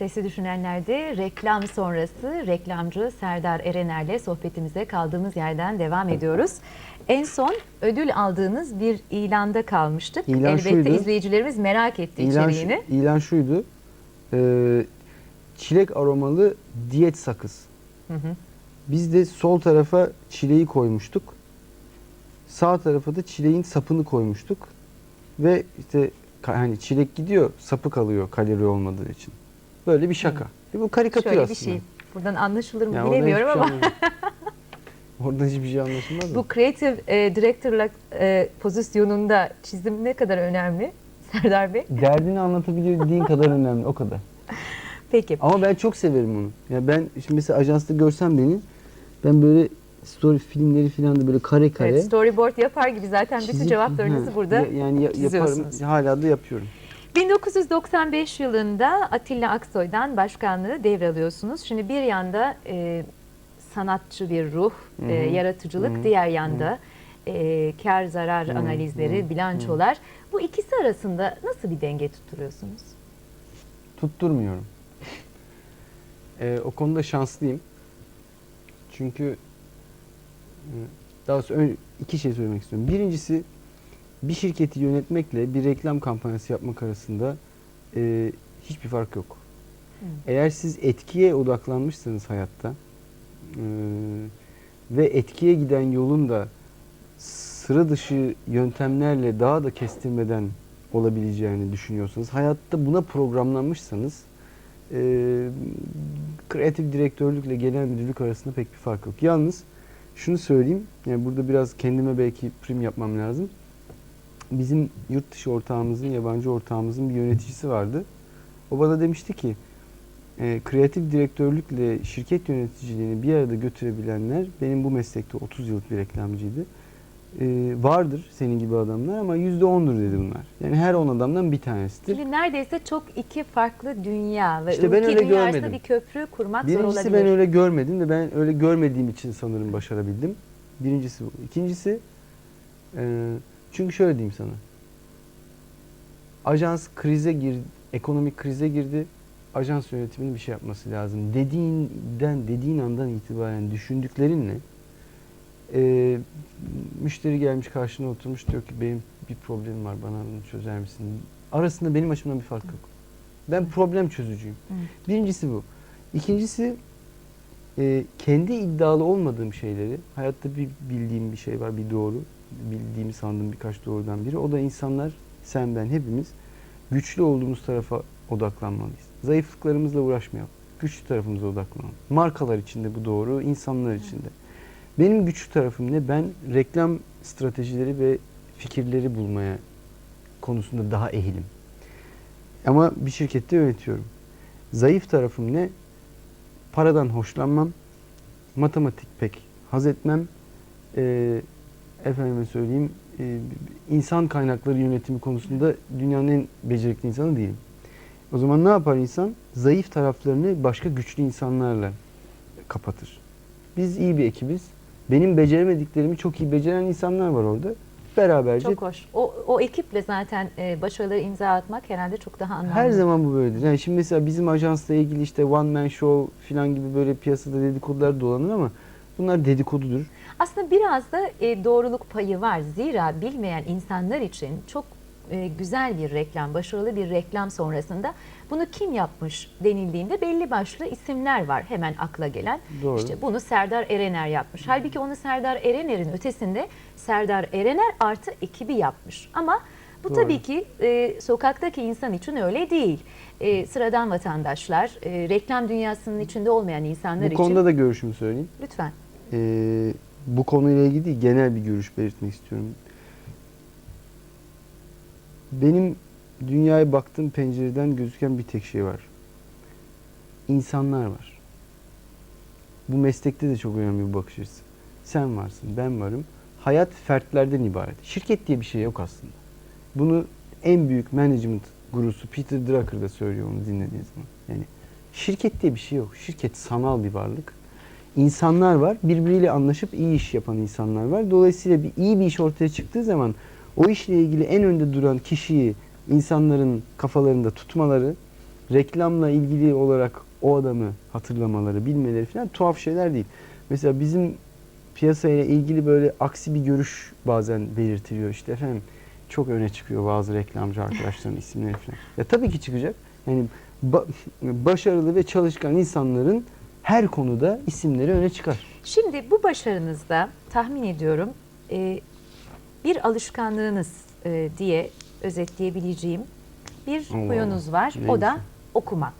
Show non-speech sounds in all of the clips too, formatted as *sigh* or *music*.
Sesli Düşünenler'de reklam sonrası reklamcı Serdar Erener'le sohbetimize kaldığımız yerden devam ediyoruz. En son ödül aldığınız bir ilanda kalmıştık. İlan Elbette şuydu. izleyicilerimiz merak etti İlan, şu- içeriğini. ilan şuydu. Ee, çilek aromalı diyet sakız. Hı hı. Biz de sol tarafa çileği koymuştuk. Sağ tarafa da çileğin sapını koymuştuk. Ve işte hani çilek gidiyor, sapı kalıyor kalori olmadığı için. Böyle bir şaka. Bu karikatür Şöyle aslında. bir şey. Buradan anlaşılır mı Yani bilemiyorum hiçbir ama şey. *laughs* Orada hiçbir şey anlaşılmaz mı? bu creative e, director'lık e, pozisyonunda çizim ne kadar önemli *laughs* Serdar Bey? Derdini anlatabildiğin kadar önemli, o kadar. Peki. Ama ben çok severim onu. Ya ben şimdi mesela ajansta görsem beni, ben böyle story filmleri falan da böyle kare kare. Evet, storyboard yapar gibi zaten bütün çizip- cevaplarınızı Ha, burada ya- yani ya- yaparım, hala da yapıyorum. 1995 yılında Atilla Aksoy'dan başkanlığı devralıyorsunuz. Şimdi bir yanda e, sanatçı bir ruh, Hı e, yaratıcılık, Hı hı. diğer yanda e, kar zarar Hı hı. analizleri, Hı hı. bilançolar. Bu ikisi arasında nasıl bir denge tutturuyorsunuz? Tutturmuyorum. Ee, o konuda şanslıyım. Çünkü e, daha ön- iki şey söylemek istiyorum. Birincisi bir şirketi yönetmekle bir reklam kampanyası yapmak arasında e, hiçbir fark yok. Hı. Eğer siz etkiye odaklanmışsanız hayatta e, ve etkiye giden yolun da sıra dışı yöntemlerle daha da kestirmeden olabileceğini düşünüyorsanız, hayatta buna programlanmışsanız e, kreatif direktörlükle genel müdürlük arasında pek bir fark yok. Yalnız şunu söyleyeyim, yani burada biraz kendime belki prim yapmam lazım. Bizim yurt dışı ortağımızın, yabancı ortağımızın bir yöneticisi vardı. O bana demişti ki, e, kreatif direktörlükle şirket yöneticiliğini bir arada götürebilenler, benim bu meslekte 30 yıllık bir reklamcıydı, e, vardır senin gibi adamlar ama %10'dur dedi bunlar. Yani her 10 adamdan bir tanesidir. Şimdi neredeyse çok iki farklı dünya ve İşte ben öyle dünya görmedim. bir köprü kurmak zor Birincisi olabilir. ben öyle görmedim ve ben öyle görmediğim için sanırım başarabildim. Birincisi bu. İkincisi e, çünkü şöyle diyeyim sana. Ajans krize girdi, ekonomik krize girdi. Ajans yönetiminin bir şey yapması lazım. Dediğinden, dediğin andan itibaren düşündüklerinle e, müşteri gelmiş karşına oturmuş diyor ki benim bir problemim var bana bunu çözer misin? Arasında benim açımdan bir fark yok. Ben problem çözücüyüm. Birincisi bu. İkincisi e, kendi iddialı olmadığım şeyleri, hayatta bir bildiğim bir şey var, bir doğru, bildiğimi sandığım birkaç doğrudan biri. O da insanlar, sen ben hepimiz güçlü olduğumuz tarafa odaklanmalıyız. Zayıflıklarımızla uğraşmayalım. Güçlü tarafımıza odaklanalım. Markalar içinde bu doğru, insanlar içinde. Benim güçlü tarafım ne? Ben reklam stratejileri ve fikirleri bulmaya konusunda daha ehilim. Ama bir şirkette yönetiyorum. Zayıf tarafım ne? Paradan hoşlanmam. Matematik pek haz etmem. Ee, efendime söyleyeyim e, insan kaynakları yönetimi konusunda dünyanın en becerikli insanı değilim. O zaman ne yapar insan? Zayıf taraflarını başka güçlü insanlarla kapatır. Biz iyi bir ekibiz. Benim beceremediklerimi çok iyi beceren insanlar var orada. Beraberce Çok hoş. O, o ekiple zaten e, başarıları imza atmak herhalde çok daha anlamlı. Her zaman bu böyledir. Yani şimdi mesela bizim ajansla ilgili işte one man show falan gibi böyle piyasada dedikodular dolanır ama bunlar dedikodudur. Aslında biraz da e, doğruluk payı var. Zira bilmeyen insanlar için çok e, güzel bir reklam, başarılı bir reklam sonrasında bunu kim yapmış denildiğinde belli başlı isimler var hemen akla gelen. Doğru. İşte bunu Serdar Erener yapmış. Halbuki onu Serdar Erener'in ötesinde Serdar Erener artı ekibi yapmış. Ama bu Doğru. tabii ki e, sokaktaki insan için öyle değil. E, sıradan vatandaşlar, e, reklam dünyasının içinde olmayan insanlar Bu için konuda da görüşümü söyleyeyim. lütfen. Ee, bu konuyla ilgili genel bir görüş belirtmek istiyorum. Benim dünyaya baktığım pencereden gözüken bir tek şey var. İnsanlar var. Bu meslekte de çok önemli bir bakış açısı. Sen varsın, ben varım. Hayat fertlerden ibaret. Şirket diye bir şey yok aslında. Bunu en büyük management gurusu Peter Drucker da söylüyor onu dinlediğiniz zaman. Yani şirket diye bir şey yok. Şirket sanal bir varlık. İnsanlar var. Birbiriyle anlaşıp iyi iş yapan insanlar var. Dolayısıyla bir iyi bir iş ortaya çıktığı zaman o işle ilgili en önde duran kişiyi insanların kafalarında tutmaları reklamla ilgili olarak o adamı hatırlamaları, bilmeleri falan tuhaf şeyler değil. Mesela bizim piyasayla ilgili böyle aksi bir görüş bazen belirtiliyor. İşte efendim çok öne çıkıyor bazı reklamcı arkadaşların isimleri falan. Ya tabii ki çıkacak. Yani ba- başarılı ve çalışkan insanların her konuda isimleri öne çıkar. Şimdi bu başarınızda tahmin ediyorum e, bir alışkanlığınız e, diye özetleyebileceğim bir Allah huyunuz var. Allah. O da Neyse. okumak.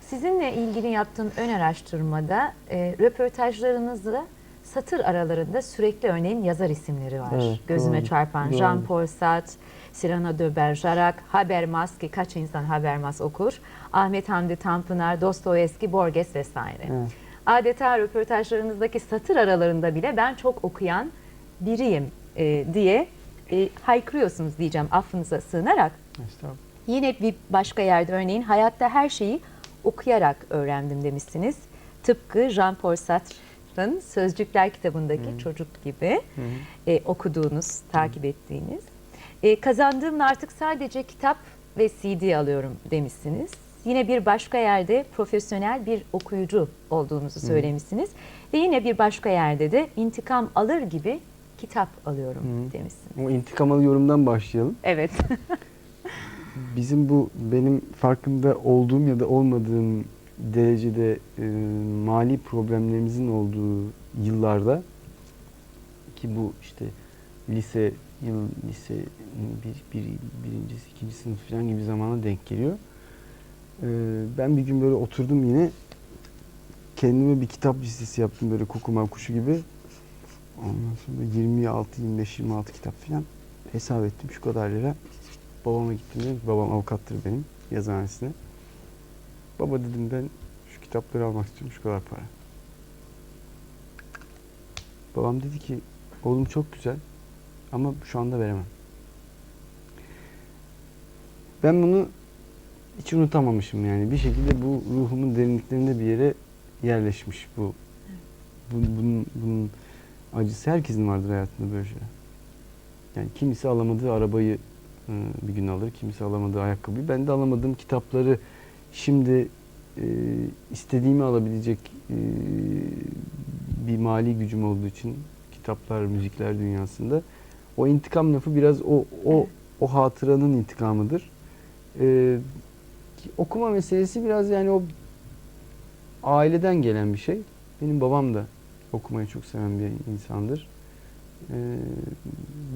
Sizinle ilgili yaptığım ön araştırmada e, röportajlarınızda satır aralarında sürekli örneğin yazar isimleri var. Evet, Gözüme doğru, çarpan doğru. Jean-Paul Sartre, Cyrano de Bergerac, Habermas ki kaç insan Habermas okur, Ahmet Hamdi Tanpınar, Dostoyevski, Borges vesaire. Evet. Adeta röportajlarınızdaki satır aralarında bile ben çok okuyan biriyim e, diye e, haykırıyorsunuz diyeceğim affınıza sığınarak. Yine bir başka yerde örneğin hayatta her şeyi okuyarak öğrendim demişsiniz. Tıpkı Jean-Paul Sartre'ın Sözcükler kitabındaki çocuk gibi e, okuduğunuz, takip ettiğiniz. E, kazandığımla artık sadece kitap ve CD alıyorum demişsiniz. Yine bir başka yerde profesyonel bir okuyucu olduğunuzu söylemişsiniz. Ve yine bir başka yerde de intikam alır gibi kitap alıyorum demişsiniz. O intikamal yorumdan başlayalım. Evet. *laughs* Bizim bu benim farkında olduğum ya da olmadığım derecede e, mali problemlerimizin olduğu yıllarda ki bu işte lise yıl lise bir, bir, birinci, ikinci sınıf falan gibi zamana denk geliyor. E, ben bir gün böyle oturdum yine kendime bir kitap listesi yaptım böyle kukuma kuşu gibi. Ondan sonra 26, 25, 26 kitap falan hesap ettim şu kadar lira. Babama gittim dedim babam avukattır benim yazıhanesine. Baba dedim ben şu kitapları almak istiyorum şu kadar para. Babam dedi ki oğlum çok güzel ama şu anda veremem. Ben bunu hiç unutamamışım yani. Bir şekilde bu ruhumun derinliklerinde bir yere yerleşmiş bu. bu bunun, bunun acısı herkesin vardır hayatında böyle şeyler. Yani kimisi alamadığı arabayı e, bir gün alır, kimisi alamadığı ayakkabıyı. Ben de alamadığım kitapları şimdi e, istediğimi alabilecek e, bir mali gücüm olduğu için kitaplar, müzikler dünyasında o intikam lafı biraz o o o hatıranın intikamıdır. E, okuma meselesi biraz yani o aileden gelen bir şey. Benim babam da okumayı çok seven bir insandır. Ee,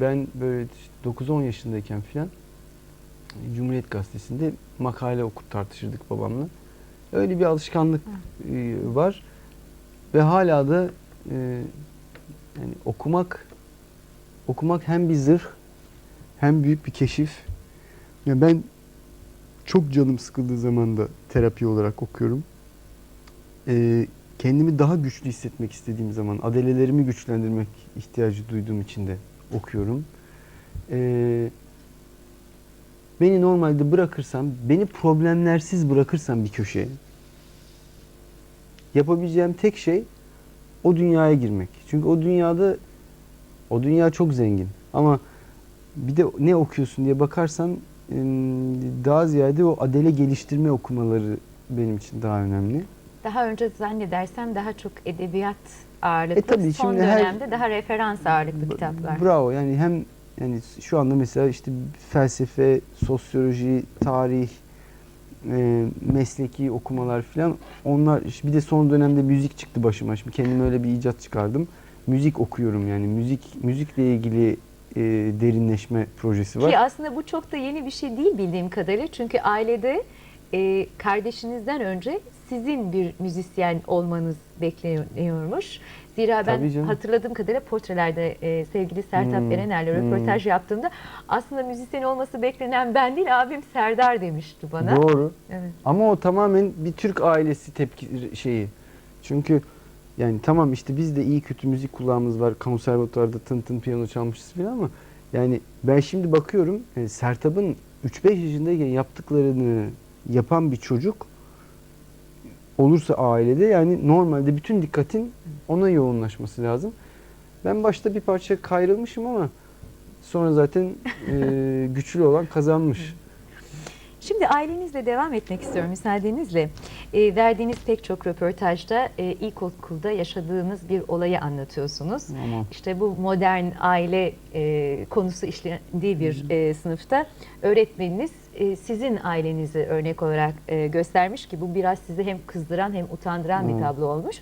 ben böyle işte 9-10 yaşındayken filan Cumhuriyet Gazetesi'nde makale okup tartışırdık babamla. Öyle bir alışkanlık e, var ve hala da e, yani okumak okumak hem bir zırh hem büyük bir keşif. Ya ben çok canım sıkıldığı zaman da terapi olarak okuyorum. Ee, kendimi daha güçlü hissetmek istediğim zaman, adelelerimi güçlendirmek ihtiyacı duyduğum için de okuyorum. Ee, beni normalde bırakırsam, beni problemlersiz bırakırsam bir köşeye, yapabileceğim tek şey o dünyaya girmek. Çünkü o dünyada, o dünya çok zengin. Ama bir de ne okuyorsun diye bakarsan daha ziyade o adele geliştirme okumaları benim için daha önemli. Daha önce zannedersem daha çok edebiyat ağırlıklı, E tabii son şimdi her- dönemde daha referans ağırlıklı kitaplar. Bravo yani hem yani şu anda mesela işte felsefe, sosyoloji, tarih, e, mesleki okumalar falan onlar bir de son dönemde müzik çıktı başıma. Şimdi kendime öyle bir icat çıkardım. Müzik okuyorum yani müzik müzikle ilgili e, derinleşme projesi var. Ki aslında bu çok da yeni bir şey değil bildiğim kadarıyla. Çünkü ailede e, kardeşinizden önce sizin bir müzisyen olmanız bekleniyormuş. Zira ben hatırladığım kadarıyla portrelerde e, sevgili Sertap Hmm, Erener'le hmm. röportaj yaptığımda aslında müzisyen olması beklenen ben değil abim Serdar demişti bana. Doğru. Evet. Ama o tamamen bir Türk ailesi tepki şeyi. Çünkü yani tamam işte biz de iyi kötü müzik kulağımız var. Konservatuvarda tın tın piyano çalmışız falan ama yani ben şimdi bakıyorum yani Sertab'ın 3-5 yaşındayken yaptıklarını yapan bir çocuk olursa ailede yani normalde bütün dikkatin ona yoğunlaşması lazım. Ben başta bir parça kayrılmışım ama sonra zaten *laughs* e, güçlü olan kazanmış. Şimdi ailenizle devam etmek istiyorum müsaadenizle. E, verdiğiniz pek çok röportajda e, ilkokulda yaşadığınız bir olayı anlatıyorsunuz. Aman. İşte bu modern aile e, konusu işlendiği bir e, sınıfta öğretmeniniz e, sizin ailenizi örnek olarak e, göstermiş ki bu biraz sizi hem kızdıran hem utandıran bir Evet. tablo olmuş.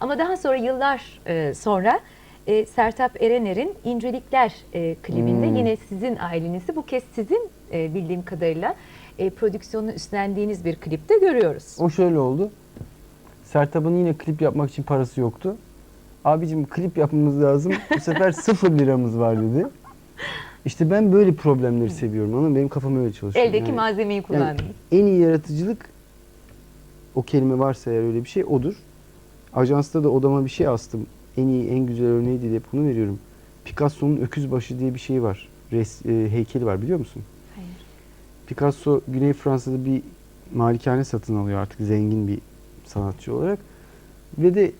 Ama daha sonra yıllar e, sonra e, Sertap Erener'in İncelikler e, klibinde Hmm. yine sizin ailenizi bu kez sizin e, bildiğim kadarıyla e, prodüksiyonu üstlendiğiniz bir klipte görüyoruz. O şöyle oldu. Sertab'ın yine klip yapmak için parası yoktu. Abicim klip yapmamız lazım. Bu sefer *laughs* sıfır liramız var dedi. İşte ben böyle problemleri seviyorum. Ama benim kafam öyle çalışıyor. Eldeki Yani- malzemeyi kullandınız. en iyi yaratıcılık o kelime varsa eğer öyle bir şey odur. Ajansta da odama bir şey astım. En iyi, en güzel örneği diye hep bunu veriyorum. Picasso'nun Öküz Başı diye bir şey var. Res, e, heykeli var biliyor musun? Picasso Güney Fransa'da bir malikane satın alıyor artık zengin bir sanatçı olarak. Ve de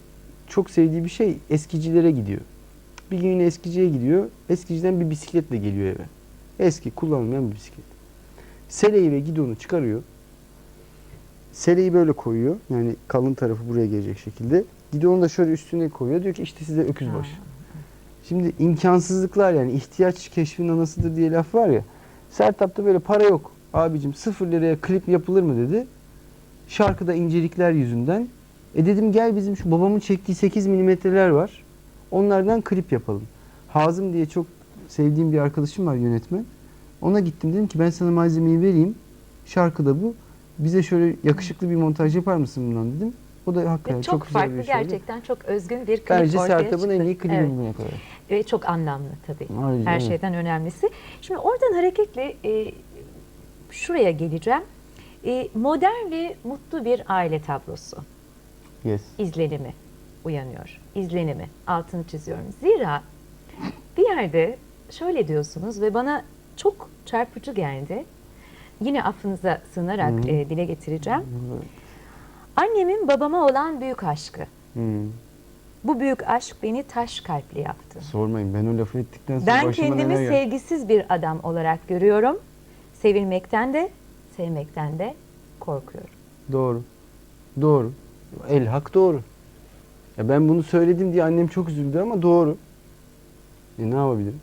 çok sevdiği bir şey eskicilere gidiyor. Bir gün yine eskiciye gidiyor. Eskiciden bir bisikletle geliyor eve. Eski kullanılmayan bir bisiklet. Seleyi ve gidonu çıkarıyor. Seleyi böyle koyuyor. Yani kalın tarafı buraya gelecek şekilde. Gidonu da şöyle üstüne koyuyor. Diyor ki işte size öküz başı. Şimdi imkansızlıklar yani ihtiyaç keşfin anasıdır diye laf var ya. Sertap'ta böyle para yok. Abicim sıfır liraya klip yapılır mı dedi. Şarkıda incelikler yüzünden. E dedim gel bizim şu babamın çektiği 8 milimetreler var. Onlardan klip yapalım. Hazım diye çok sevdiğim bir arkadaşım var yönetmen. Ona gittim dedim ki ben sana malzemeyi vereyim. Şarkıda bu. Bize şöyle yakışıklı bir montaj yapar mısın bundan dedim. O da hakikaten Ve çok, çok, güzel farklı bir şey gerçekten çok özgün bir klip Bence Sertab'ın en iyi klibi Evet. bugüne kadar. Ve çok anlamlı tabii. Aynen, Her evet. şeyden önemlisi. Şimdi oradan hareketle e, şuraya geleceğim. E, modern ve mutlu bir aile tablosu Yes. izlenimi uyanıyor. İzlenimi altını çiziyorum. Zira bir yerde şöyle diyorsunuz ve bana çok çarpıcı geldi. Yine affınıza sığınarak hı. e, dile getireceğim. Annemin babama olan büyük aşkı. Hmm. Bu büyük aşk beni taş kalpli yaptı. Sormayın ben o lafı ettikten sonra Ben başıma kendimi sevgisiz bir adam olarak görüyorum. Sevilmekten de, sevmekten de korkuyorum. Doğru. Doğru. El hak doğru. Ya ben bunu söyledim diye annem çok üzüldü ama doğru. E ne yapabilirim?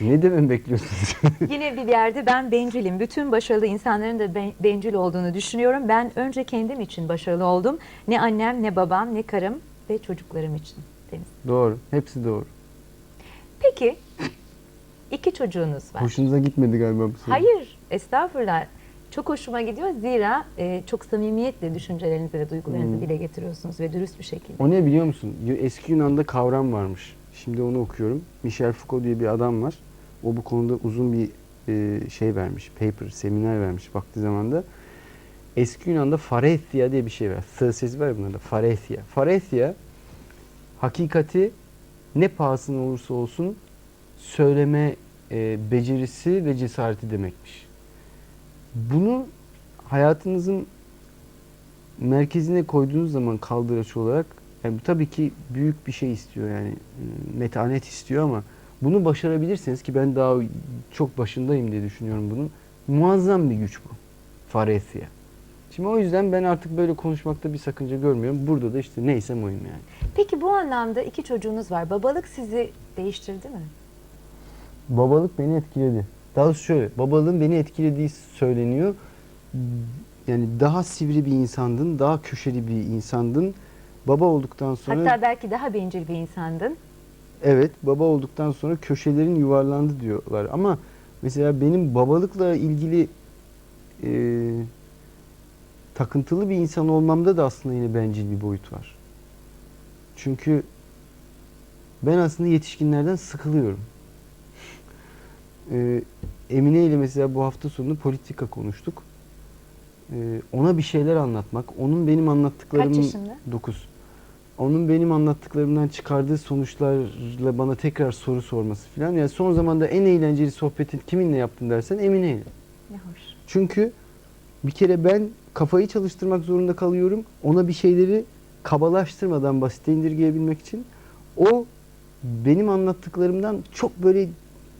Ne dememi bekliyorsunuz? *laughs* Yine bir yerde ben bencilim. Bütün başarılı insanların da ben- bencil olduğunu düşünüyorum. Ben önce kendim için başarılı oldum. Ne annem, ne babam, ne karım ve çocuklarım için. Deniz. doğru. Hepsi doğru. Peki, iki çocuğunuz var. Hoşunuza gitmedi galiba bu soru. Hayır, estağfurullah. Çok hoşuma gidiyor. Zira e, çok samimiyetle düşüncelerinizi ve duygularınızı Hmm. dile getiriyorsunuz ve dürüst bir şekilde. O ne biliyor musun? Eski Yunan'da kavram varmış. Şimdi onu okuyorum. Michel Foucault diye bir adam var. O bu konuda uzun bir e, şey vermiş. Paper, seminer vermiş vakti zamanda. Eski Yunan'da farethia diye bir şey var. Sesi var bunlarda. Farethia. Farethia hakikati ne pahasına olursa olsun söyleme e, becerisi ve cesareti demekmiş. Bunu hayatınızın merkezine koyduğunuz zaman kaldıraç olarak yani tabii ki büyük bir şey istiyor yani e, metanet istiyor ama bunu başarabilirseniz ki ben daha çok başındayım diye düşünüyorum bunun. Muazzam bir güç bu. Faresiye. Şimdi o yüzden ben artık böyle konuşmakta bir sakınca görmüyorum. Burada da işte neysem oyum yani. Peki bu anlamda iki çocuğunuz var. Babalık sizi değiştirdi mi? Babalık beni etkiledi. Daha doğrusu şöyle, babalığın beni etkilediği söyleniyor. Yani daha sivri bir insandın, daha köşeli bir insandın. Baba olduktan sonra Hatta belki daha bencil bir insandın. evet, baba olduktan sonra köşelerin yuvarlandı diyorlar. Ama mesela benim babalıkla ilgili e, takıntılı bir insan olmamda da aslında yine bencil bir boyut var. Çünkü ben aslında yetişkinlerden sıkılıyorum. Ee, Emine ile mesela bu hafta sonu politika konuştuk. Ee, ona bir şeyler anlatmak, onun benim anlattıklarımın Kaç yaşında? 9. Onun benim anlattıklarımdan çıkardığı sonuçlarla bana tekrar soru sorması falan. Yani son zamanda en eğlenceli sohbeti kiminle yaptın dersen Emine ile. Ne hoş. Çünkü bir kere ben kafayı çalıştırmak zorunda kalıyorum. Ona bir şeyleri kabalaştırmadan basite indirgeyebilmek için. O benim anlattıklarımdan çok böyle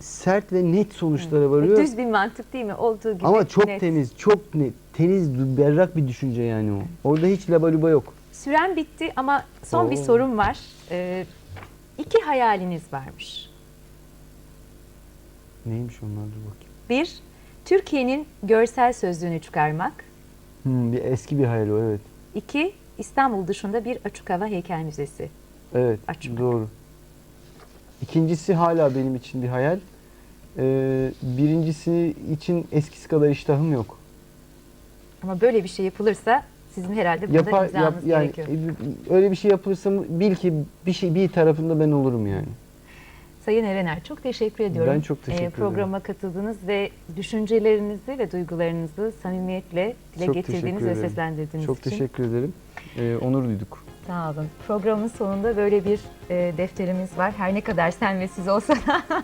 sert ve net sonuçlara varıyor. Düz bir mantık değil mi? Olduğu gibi Ama çok net. temiz, çok net, temiz, berrak bir düşünce yani o. Orada hiç labaluba yok. Süren bitti ama son bir Oo. sorum var. Ee, iki hayaliniz varmış. Neymiş onlar dur bakayım. Bir, Türkiye'nin görsel sözlüğünü çıkarmak. Hmm, bir eski bir hayal o evet. İki, İstanbul dışında bir açık hava heykel müzesi. Evet, Açmak. doğru. İkincisi hala benim için bir hayal. Ee, birincisi için eskisi kadar iştahım yok. Ama böyle bir şey yapılırsa sizin herhalde burada Yapar, imzanız yap, yani gerekiyor. e, öyle bir şey yapılırsa bil ki bir şey bir tarafında ben olurum yani. Sayın Erener çok teşekkür ediyorum. Ben çok teşekkür Ee, ederim. Programa katıldınız ve düşüncelerinizi ve duygularınızı samimiyetle dile Çok getirdiğiniz ve seslendirdiğiniz Çok için. teşekkür ederim. Ee, onur duyduk. Sağ olun. Programın sonunda böyle bir e, defterimiz var. Her ne kadar sen ve siz olsa da *laughs*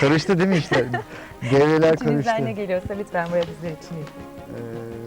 Karıştı değil mi işte? Devreler içinizden ne karıştı. geliyorsa lütfen buraya bizler için. Ee,